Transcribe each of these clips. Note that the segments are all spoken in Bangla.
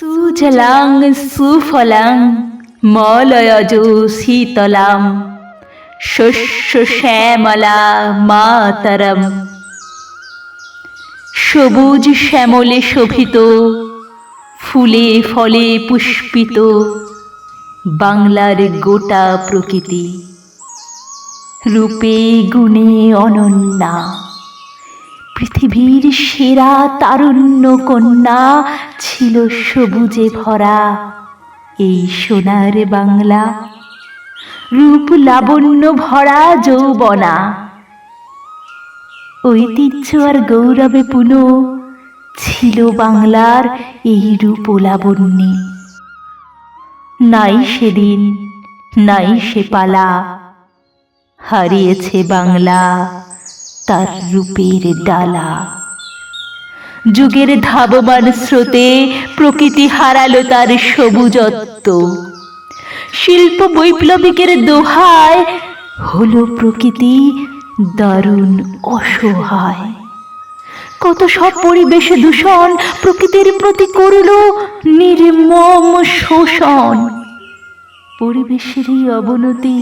সুজলাং, সুফলাং, মলয়জ শীতলাম। শস্য শ্যামলা মাতরম। সবুজ শ্যামলে শোভিত, ফুলে ফলে পুষ্পিত বাংলার গোটা প্রকৃতি। রূপে গুণে অনন্যা। পৃথিবীর সেরা তারুণ্য কন্যা ছিল সবুজে ভরা এই সোনার বাংলা। রূপ লাবণ্য ভরা যৌবনা। ঐতিহ্য আর গৌরবে পুনো ছিল বাংলার এই রূপ লাবণ্যে। নাই সেদিন, নাই সে পালা, হারিয়েছে বাংলা। তার রূপের ডালা। যুগের ধাবমান স্রোতে প্রকৃতি হারালো তার সবুজত্ব। শিল্প বৈপ্লবিকের দোহায় হলো প্রকৃতি দারুণ অসহায়। কত সব পরিবেশে দূষণ প্রকৃতির প্রতি করল নির্মম শোষণ। পরিবেশেরই অবনতি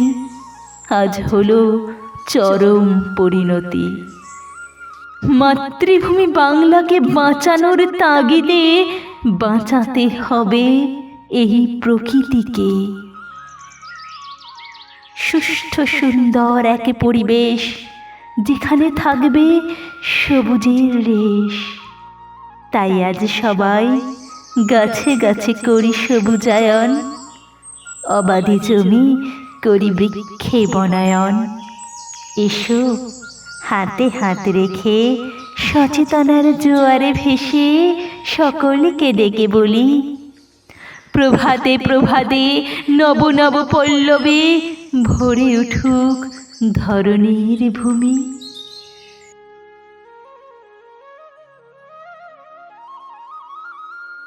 আজ হলো চরম পরিণতি। মাতৃভূমি বাংলাকে বাঁচানোর তাগিদে বাঁচাতে হবে এই প্রকৃতিকে। সুষ্ঠ, সুন্দর এক পরিবেশ যেখানে থাকবে সবুজের রেশ। তাই আজ সবাই গাছে গাছে করি সবুজায়ন, অবাধে জমি করি বৃক্ষে বনায়ন। এসো, হাতে হাত রেখে সচেতনার জোয়ারে ভেসে সকলকে ডেকে বলি, প্রভাতে প্রভাতে নব নব পল্লবে ভরে উঠুক ধরনের ভূমি।